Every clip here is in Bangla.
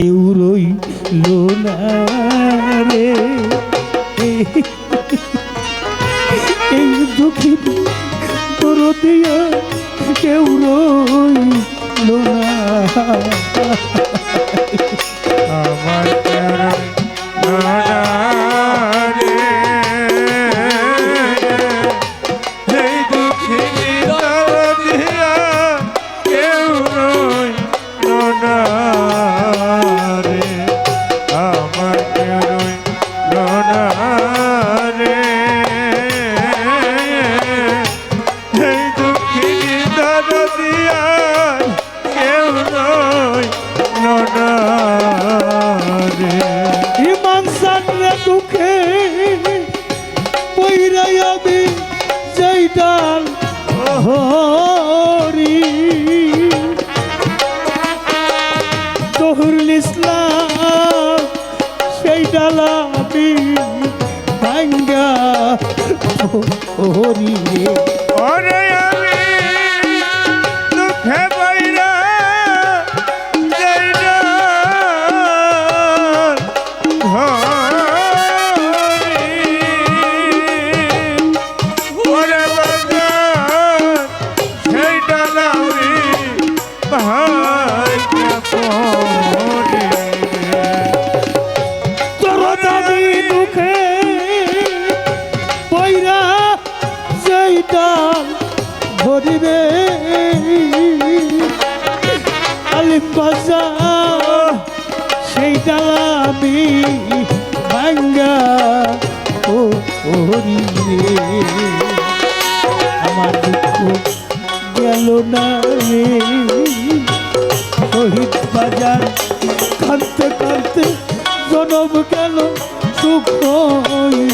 কেউ রইল না রে। এই দুঃখী তোর দিয়া কেউ রইল না আমার সেই ডাল আমি ভাঙ্গা। হরি রে দুঃখে আলিম বাজার সেই ডাল আমি ভাঙ্গা ও হরিবে আমার দুঃখ গেল না রে। শহীদ বাজার কাঁদতে কাঁদতে জনম গেল, সুখ হইল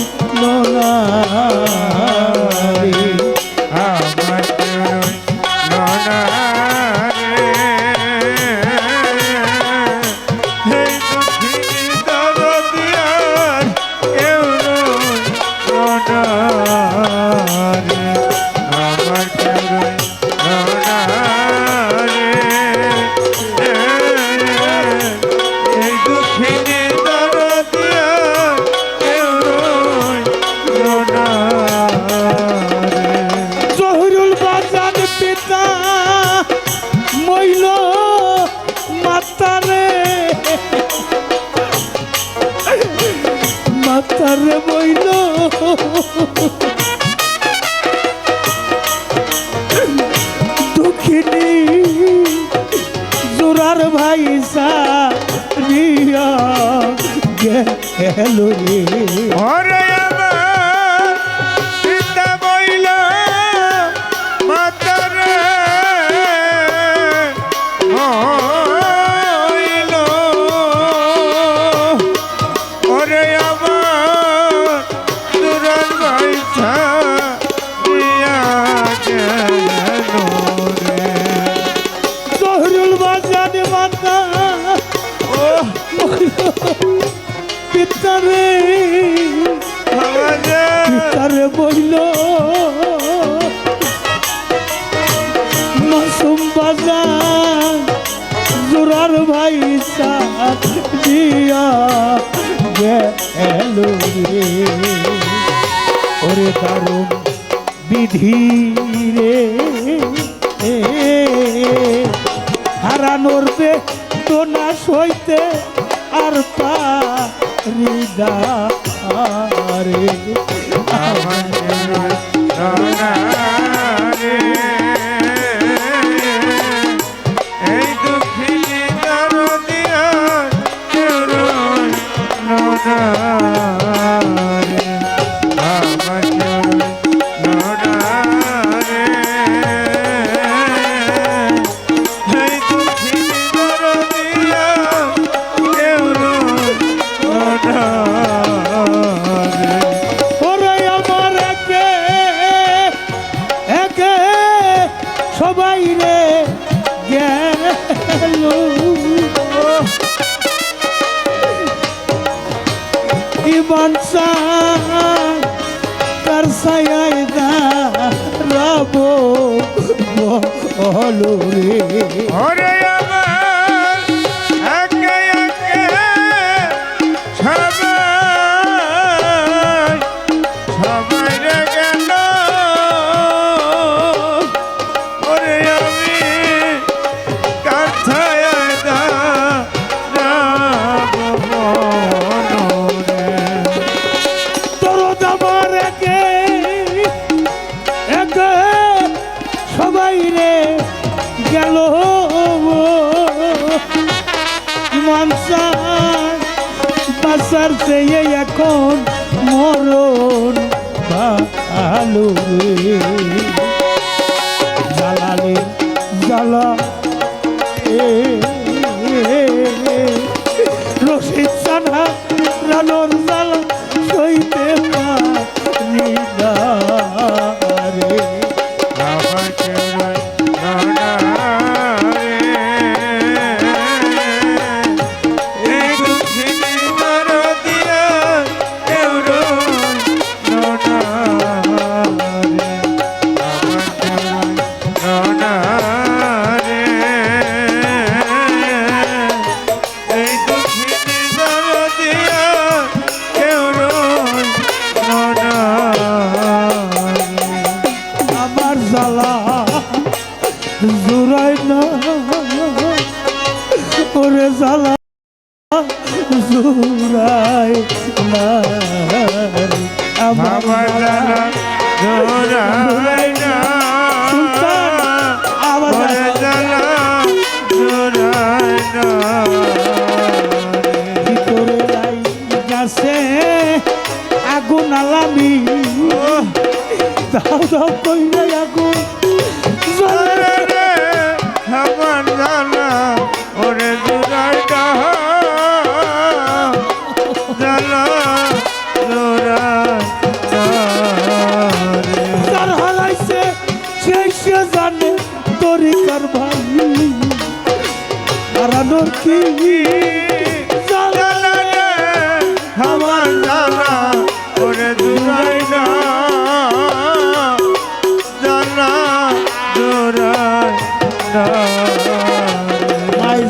গেল রে বইল মাসুম বাজার, জোরার ভাই দিয়া গেল রে। ওরে দারুণ বিধি রে। হারানোর বে তো না সইতে আর পারিদারে এই বাঁচার চেয়ে এখন মরণ ভালো জ্বালালে জ্বালা জুড়াই না। আমার জ্বালা জোড়াই না আমার ওরে জ্বালা না ভিতরে লাই গাছে আগুন আলামি। দাও দাও কইলে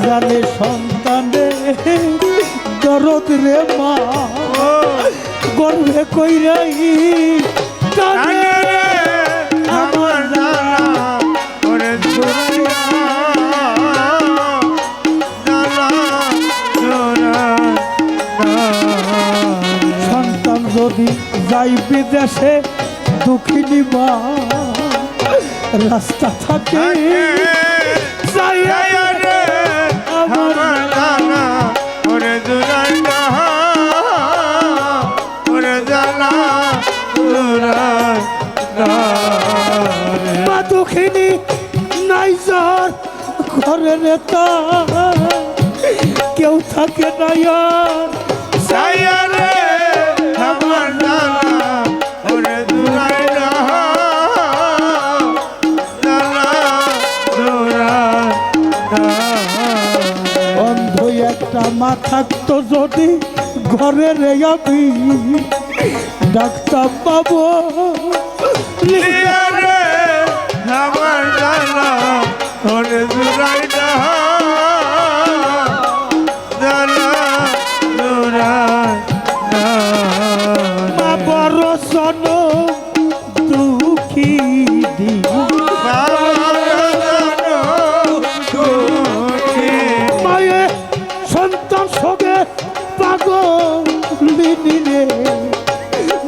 জানে সন্তানে দরদ রে মা কইরাই জানে। যাই বিদেশে দুঃখিনী মা রাস্তা থাকে। দুঃখিনী নাই যার ঘরে নেতা কেউ থাকে নাই মা থাকতো যদি ঘরে রে আমি ডাক্তার বাবু। আমার জানা পাগলিনী রে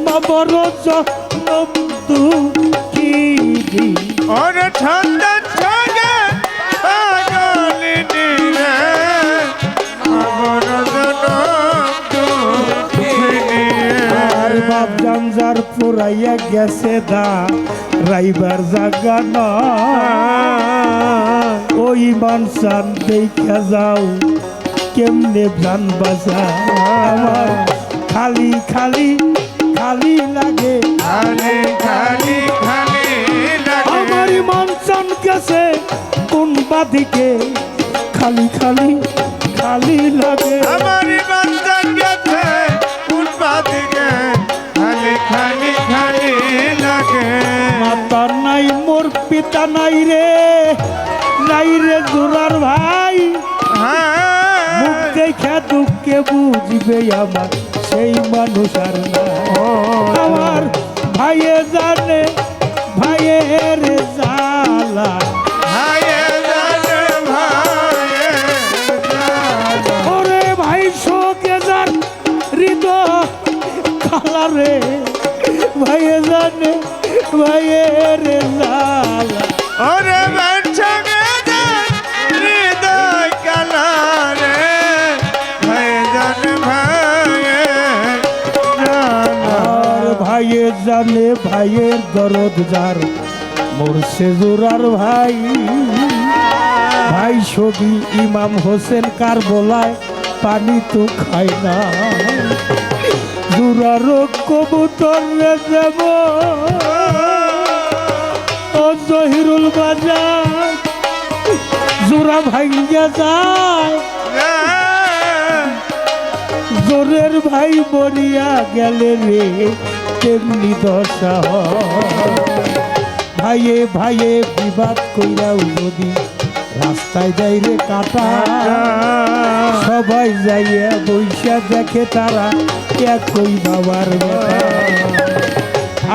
মা বড় জনম দুঃখী। ওরে ঠান্ডা ছগে পাগলিনী রে আমার আর বাপ জানজার পুরাইয়া গেছে দা রাইবার জাগা না। ওই মানসান দেখা যাও কেমনে প্রাণ বাজা আমার খালি খালি খালি লাগে। খালি খালি খালি লাগে। আমার মানসান গেছে কোন বাদিকে। খালি খালি খালি লাগে। আমার বান্ধন গেছে কোন বাদিকে। খালি খালি খালি লাগে। মাতা নাই মোর পিতা নাই রে। নাই রে জোরার ভাই। হ্যাঁ দেখা দুঃখে বুঝবে আমার সেই মানুষ আর না। আমার ভাইয়ে জানে ভাইয়ের জালা। ওরে ভাই শোকে যার হৃদয় খালা রে ভাইয়ে জানে ভাইয়ের জালা ভাইয়ে জানে ভাইয়ের দরদ যার। মরছে জোরার ভাই। ভাই ছবি ইমাম হোসেন কার বলায় পানি তো খায় না। জোরার কবুতর ও জহিরুল বাজার জোরা ভাইয়া যায়। জোরের ভাই মরিয়া গেলে রে। তেমনি দশা ভাইয়ে ভাইয়ে বিবাদ কইরাও যদি রাস্তায় যাই রে কাটা। সবাই যাইয়া বৈশা দেখে তারা একই বাবার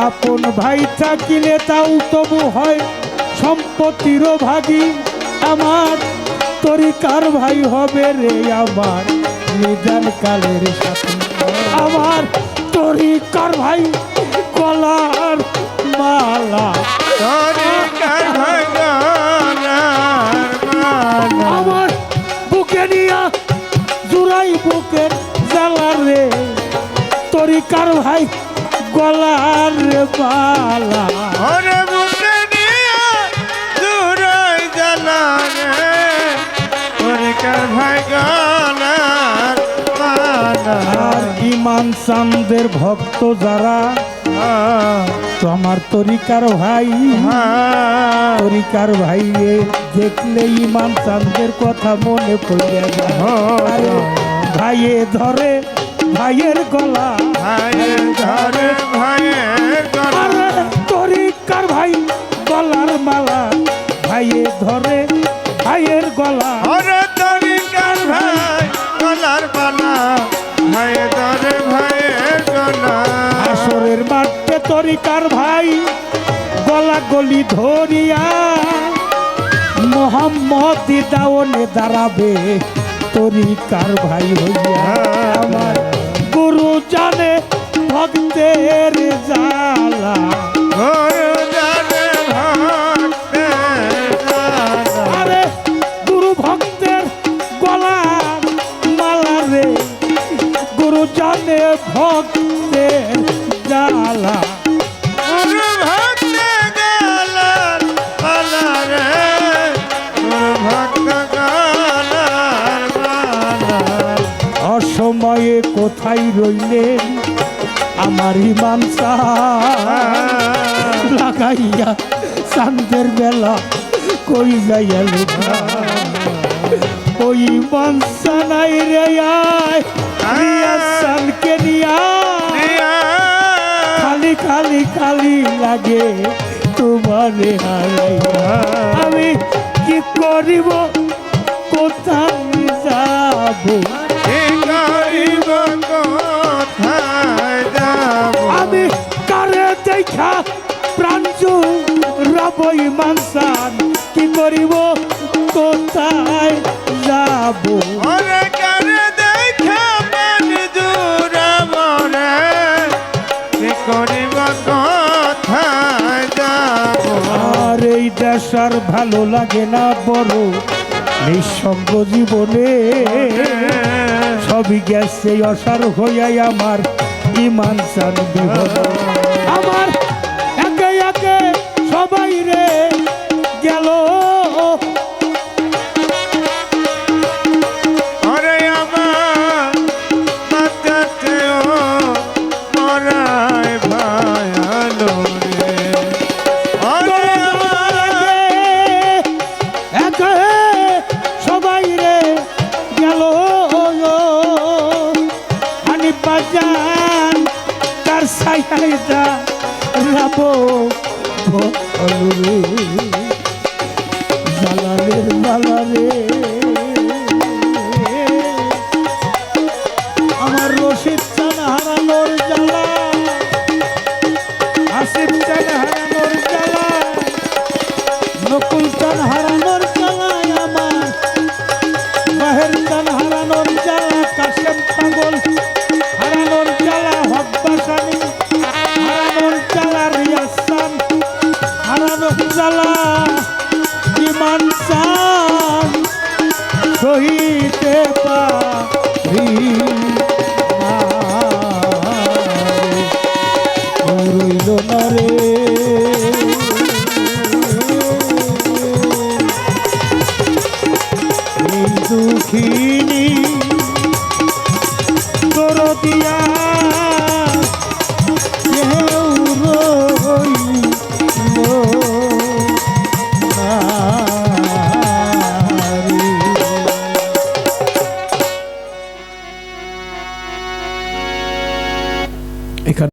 আপন ভাই থাকিলে তাও তবু হয় সম্পত্তিরও ভাগী আমার। তরিকার ভাই হবে রে আমার? নিদান কালের সাথে। আমার তরিকার ভাই কলার মালা। আমার বুকে নিয়া জুড়াই বুকের জ্বালা রে। তরিকার ভাই গলার রে। মালা ভাই গানার আর ইমান চান্দের ভক্ত যারা? তো আমার তরিকার ভাই তরিকার ভাই রে দেখলে ইমান চান্দের কথা মনে পড়ে যায়। ভাইয়ে ধরে ভাইয়ের গলা। ভাইয়ের ঘরে ভাইয়ের গলা। তরিকার ভাই গলার মালা। ভাইয়ে ধরে ভাইয়ের গলা। তরিকার ভাই গলা গলি ধরিয়া মোহাম্মদ দাওনে দাঁড়াবে তরিকার ভাই হইয়া আমার গুরু জানে ভক্তের জালা জানে ভক্তের জ্বালা। কোথায় রইলেন আমার ইমান লাগাইয়া চান্দের বেলা কই যাইয়া লুকা ওই ইমান সানাই রে আয় রিয়া সানকে খালি খালি খালি লাগে তোমারে আমি কি করিব? কোথায় যাব? আমি কারে দেখা প্রাঞ্জু রবই মানসান কি করিব কোথায় যাব? আর এই দেশ আর ভালো লাগে না বড় নিঃসঙ্গ জীবনে। সবই গেছে অসার হইয়াই আমার ইমান চান আমার একে একে সবাই রে গেল। সোনারে